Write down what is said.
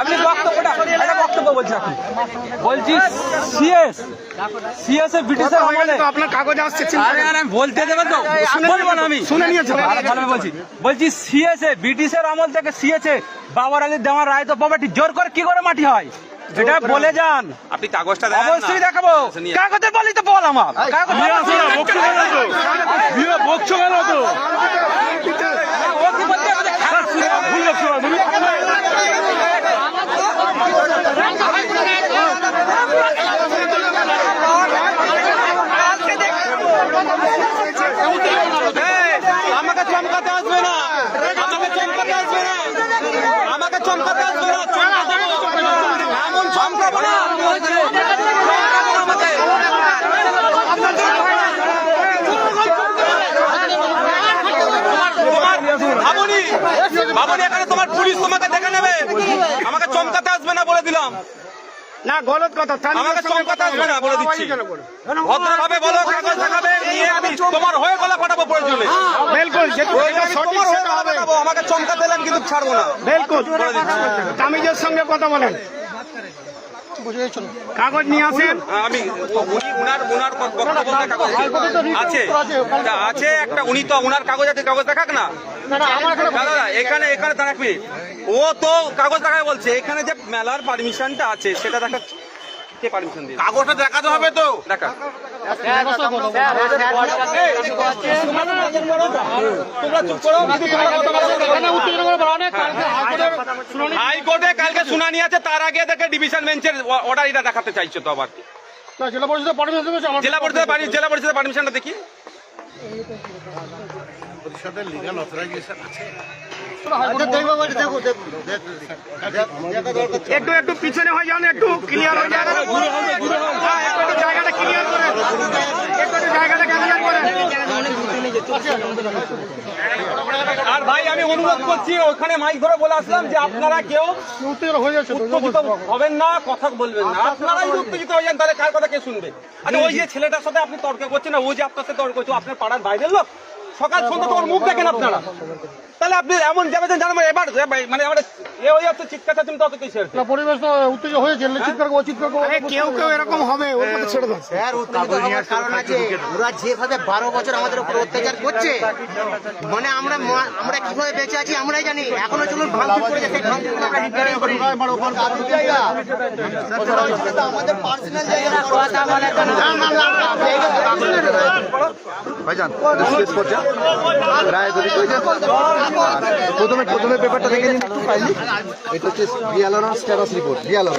আপনি বক্তব্যটা একটা বক্তব্য বলছি এখন। বলছি সিএস সিএস এ ব্রিটিশের আমলে আপনার কাগজ আসছে আরে আরে আমি বলতে দেবেন তো। বলব না আমি। শুনে আমি বলছি। বলছি সিএসএ ব্রিটিশের আমল থেকে সিএসএ বাবার আলী দেওয়ার রায় তো প্রপার্টি জোর করে কি করে মাটি হয়? এটা বলে যান। আপনি কাগজটা দেন না। অবশ্যই দেখাবো। কাগজের কাগজে বলি তো বল। আমার কাগজে ও কি বলছে আমাদের খারাপ এই, আমাকে চমকাতে আসবে না আমাকে চমকাতে আসবে না আমাকে চমকাতে আসবে না চমকাতে আসবে না। এমন চমকাবো না চমকাবো না আমাকে তোমার ভাবনি ভাবনি এখানে তোমার পুলিশ তোমাকে দেখে নেবে। আমাকে চমকাতে আসবে না বলে দিলাম। না গলত কথা আমাকে চমকাতে আসবে না বলে দিচ্ছি। ভদ্রভাবে বলো কাগজ দেখাবে নিয়ে আমি তোমার হয়ে গলা পাঠাবো প্রয়োজনে। বিলকুল তোমার হয়ে গলা পাঠাবো আমাকে চমকাতে এলাম কিন্তু ছাড়বো না। বিলকুল তামিজের সঙ্গে কথা বলেন। কাগজ নিয়ে আসেন। আমি উনি উনার উনার বক্তব্য কাগজ আছে। আছে একটা উনি তো উনার কাগজ আছে কাগজ দেখাক না। দাদা এখানে এখানে মিনিট। ও তো কাগজ দেখায় বলছে এখানে যে মেলার পারমিশনটা আছে সেটা দেখা কে পারমিশন দিয়ে কাগজটা দেখাতে হবে তো। দেখা হাইকোর্টে কালকে শুনানি আছে তার আগে দেখে ডিভিশন বেঞ্চের অর্ডার এটা দেখাতে চাইছো তো আবার জেলা পরিষদের পারমিশন জেলা পরিষদের পারমি- জেলা পরিষদের পারমিশনটা দেখি একটু একটু পিছনে হয়ে যান একটু ক্লিয়ার হয়ে যান হ্যাঁ, একটু একটু জায়গাটা ক্লিয়ার করে একটু একটু জায়গাটা ক্লিয়ার করে আর ভাই, আমি অনুরোধ করছি, ওখানে মাইক ধরে বলে আসলাম যে আপনারা কেউ উত্তেজিত হবেন না, কথা বলবেন না। উত্তেজিত হয়ে যান, তাহলে কার কথা কে শুনবে? আরে ওই যে ছেলেটার সাথে আপনি তর্ক করছেন না ও যে আপনার সাথে তর্ক আপনার পাড়ার বাইরের লোক? সকাল সন্ধ্যা তোমার মুখ দেখেন আপনারা। তাহলে আপনি এমন যাবে যে জানবেন এবার মানে আমরা এ হয়ে চিৎকার পরিবেশ তো হয়েছে চিৎকার চিৎকার কেউ কেউ এরকম হবে ওর কথা ছেড়ে দাও। স্যার উত্তেজিত হওয়ার কারণ আছে ওরা যেভাবে বারো বছর আমাদের উপর অত্যাচার করছে মানে আমরা মা- আমরা কীভাবে বেঁচে আছি আমরাই জানি। এখনও চলুন ভাঙচুর করে যাচ্ছে আমাদের পার্সোনাল জায়গা কথা বলে ভাইজান শেষ পর্যায়ে রায় প্রথমে প্রথমে পেপারটা দেখে নিন। একটু কাইন্ডলি এটা হচ্ছে বিয়ালার স্ট্যাটাস রিপোর্ট বিয়ালার